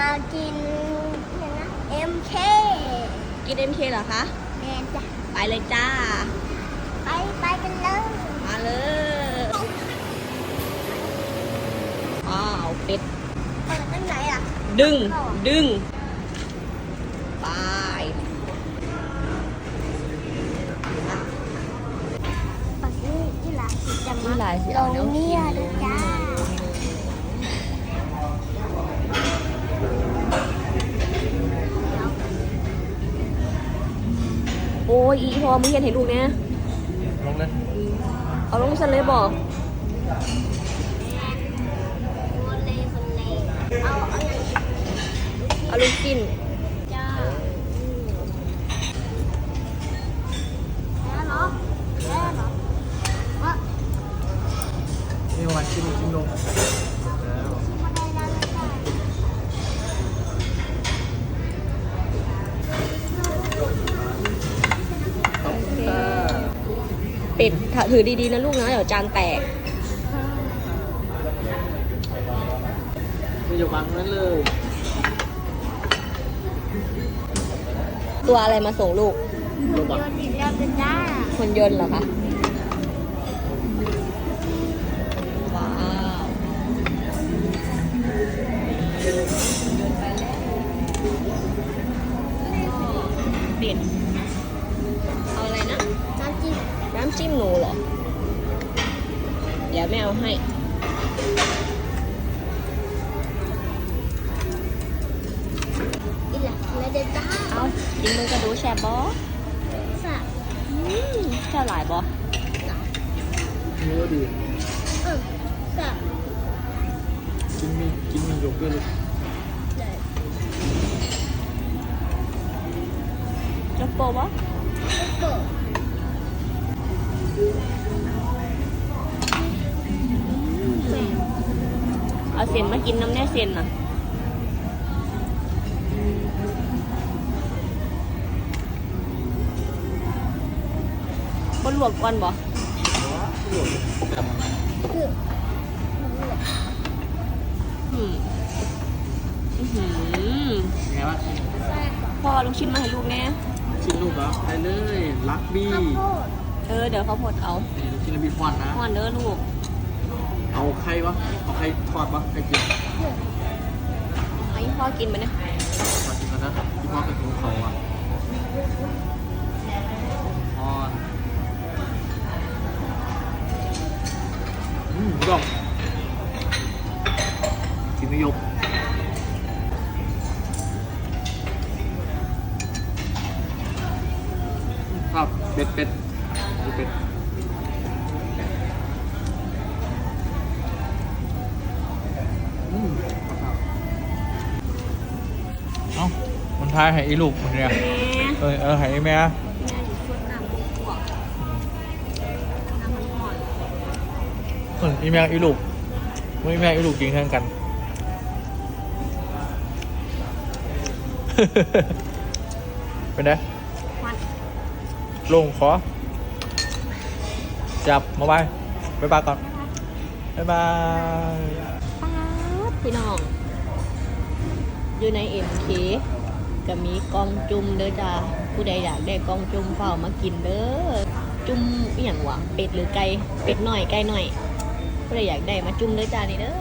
มากินเนี่ยนะ MK กิน MK เหรอคะแมนจ้ะไปเลยจ้า ไปไปกันเลยมาเลยว้าวเป็ดเปิดตั้งไหนอะ ดึงดึงไปปักนี่ที่หลาสิจะมาที่หลายสิลเอางแนวกินเนี่ยเลยจ้า โอ้ยอีพอมึงเห็นเห็นลูกเนี่ยลงเลยเอาลงฉันเลยบอกคนเลยคนเลยเอาเอาเลยเอาลูกกิน ป็ดถ้าถือดีๆนะลูกนะเดี๋ยวจานแตกไม่อยู่บังนั้นเลย ตัวอะไรมาส่งลูกโยนอีกแล้วจ้าคนยนต์เหรอคะ จิ้มหนูเหรอ เดี๋ยวแม่เอาให้ อีหลักไม่ได้จ้าเอากินมือกระดูแชบบอสะอืมแค่หลายบอเนื้อดีเออสะกินมีกินมียกด้วยลูกเลยจะโปบอแล้วก็ นมากินน้ำแน่เส้นน่ะบนหลวกก่อนบอคืออืมอื้อหือไงวะแซ่บพ่อลูกชิ้นมาให้ลูกแน่ชิ้นลูกเหรอไปเลยลักบี้ข้าวโพดเออเดี๋ยวเขาพดเอานี่ลูกชิ้นระบีพอนนะพ่อเด้อลูก เอาไข่วะเอาไข่ทอดวะไข่เจียวไอาให้พ่อกินไปเนี่ยมากินกันนะที่พ่อเป็นของเขาอะทอดอืมดอกกินไม่ยกครับเป็ดเป็ดดูเป็ด เอ้ามันทายให้อีลูกคนเนี้ยแม่เออเออให้แม่แม่อยู่ชุดน้ำบุกบวกน้ำมันอ่อนเอออีแม่อีลูกมึงอีแม่อีลูกกินแข่งกันเป็นไงควันลงขอ จับมาไปไปบายก่อน บ๊ายบายป๊าบ พี่น้อง อยู่ในเอ็มเคก็มีกองจุ่มเด้อจ้าผู้ใดอยากได้กองจุ่มเฝ้ามากินเด้อจุ่มอย่างวะเป็ดหรือไก่เป็ดหน่อยไก่หน่อยผู้ใดอยากได้มาจุ่มเด้อจ้านี่เด้อ